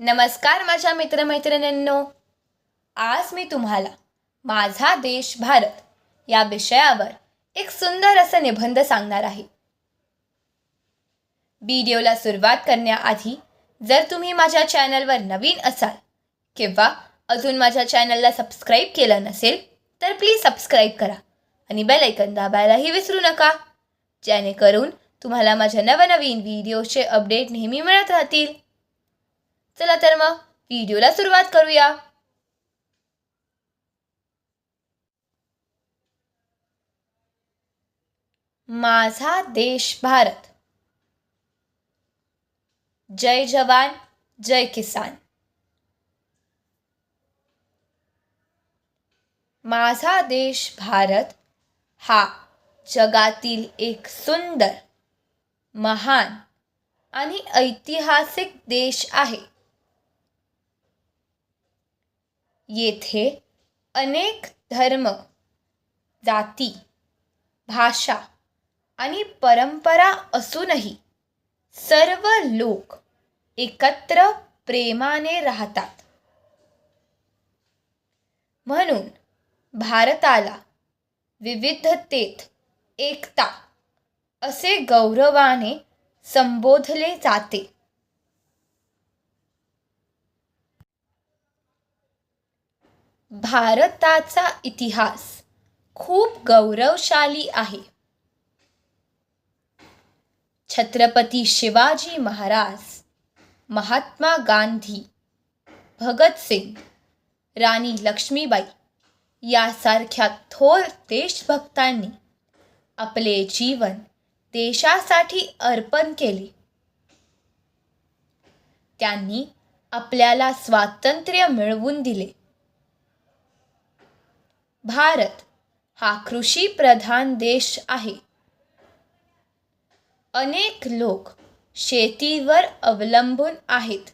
नमस्कार माझ्या मित्रमैत्रिणींनो. आज मी तुम्हाला माझा देश भारत या विषयावर एक सुंदर असं निबंध सांगणार आहे. व्हिडिओला सुरुवात करण्याआधी जर तुम्ही माझ्या चॅनलवर नवीन असाल किंवा अजून माझ्या चॅनलला सबस्क्राईब केलं नसेल तर प्लीज सबस्क्राईब करा आणि बेलायकन दाबायलाही विसरू नका. जेणेकरून तुम्हाला माझ्या नवनवीन व्हिडिओचे अपडेट नेहमी मिळत राहतील. चला तर मग व्हिडिओला सुरुवात करूया. माझा देश भारत. जय जवान जय किसान. माझा देश भारत हा जगातील एक सुंदर महान आणि ऐतिहासिक देश आहे. येथे अनेक धर्म जाती भाषा आणि परंपरा असूनही सर्व लोक एकत्र प्रेमाने राहतात. म्हणून भारताला विविधतेत एकता असे गौरवाने संबोधले जाते. भारताचा इतिहास खूप गौरवशाली आहे. छत्रपती शिवाजी महाराज महात्मा गांधी भगतसिंग राणी लक्ष्मीबाई यासारख्या थोर देशभक्तांनी आपले जीवन देशासाठी अर्पण केले. त्यांनी आपल्याला स्वातंत्र्य मिळवून दिले. भारत हा कृषीप्रधान देश आहे. अनेक लोक शेतीवर अवलंबून आहेत.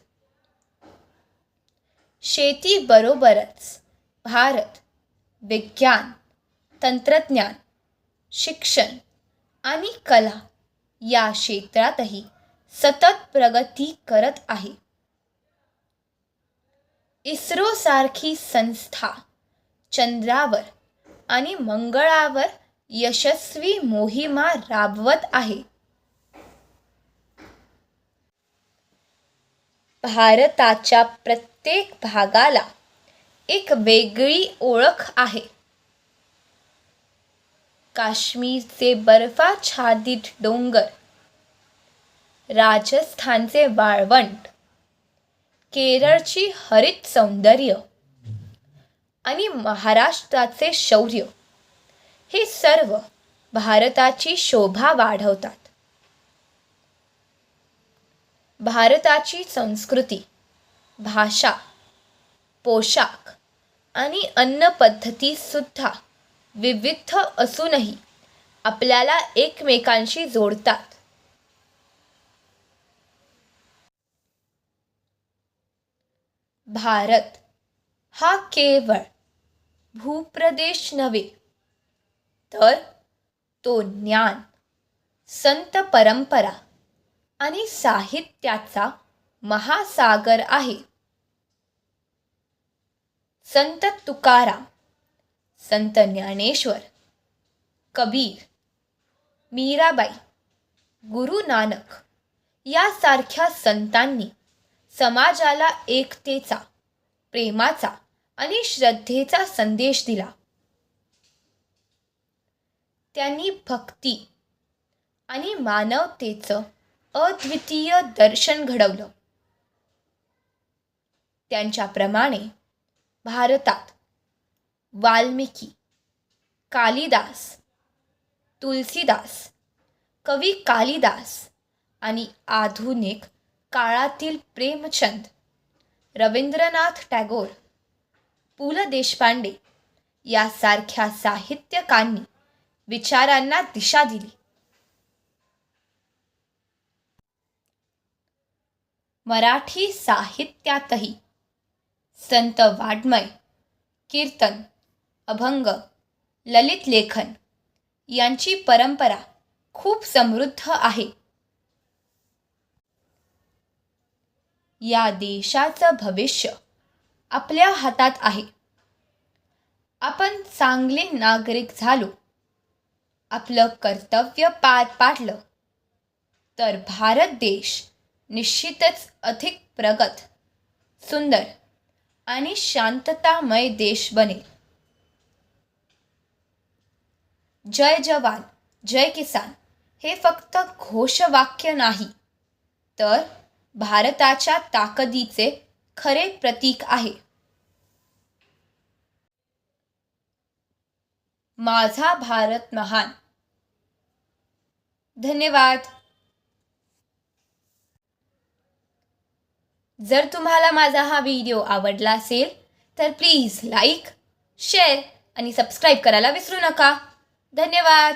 शेतीबरोबरच भारत विज्ञान तंत्रज्ञान शिक्षण आणि कला या क्षेत्रातही सतत प्रगती करत आहे. इस्रोसारखी संस्था चंद्रावर आणि मंगळावर यशस्वी मोहिमा राबवत आहे. भारताच्या प्रत्येक भागाला एक वेगळी ओळख आहे. काश्मीरचे बर्फाच्छादित डोंगर राजस्थानचे वाळवंट केरळची हरित सौंदर्य आणि महाराष्ट्राचे शौर्य. हे सर्व भारताची शोभा वाढवतात. भारताची संस्कृती भाषा पोशाख आणि अन्न पद्धतीसुद्धा विविध असूनही आपल्याला एकमेकांशी जोडतात. भारत हा केवळ भूप्रदेश नव्हे तर तो ज्ञान संत परंपरा आणि साहित्याचा महासागर आहे. संत तुकाराम संत ज्ञानेश्वर कबीर मीराबाई गुरु नानक यासारख्या संतांनी समाजाला एकतेचा प्रेमाचा आणि श्रद्धेचा संदेश दिला. त्यांनी भक्ती आणि मानवतेचं अद्वितीय दर्शन घडवलं. त्यांच्याप्रमाणे भारतात वाल्मिकी कालिदास तुलसीदास कवी कालिदास आणि आधुनिक काळातील प्रेमचंद रवींद्रनाथ टागोर पु ल देशपांडे यासारख्या साहित्यकांनी विचारांना दिशा दिली. मराठी साहित्यातही संत वाड्मय कीर्तन अभंग ललित लेखन यांची परंपरा खूप समृद्ध आहे. या देशाचं भविष्य आपल्या हातात आहे. आपण चांगले नागरिक झालो. आपलं कर्तव्य पार पाडलं. तर भारत देश निश्चितच अधिक प्रगत सुंदर आणि शांततामय देश बनेल. जय जवान जय किसान हे फक्त घोषवाक्य नाही तर भारताच्या ताकदीचे खरे प्रतीक आहे. माझा भारत महान. धन्यवाद. जर तुम्हाला माझा हा व्हिडिओ आवडला असेल तर प्लीज लाईक शेअर आणि सबस्क्राईब करायला विसरू नका. धन्यवाद.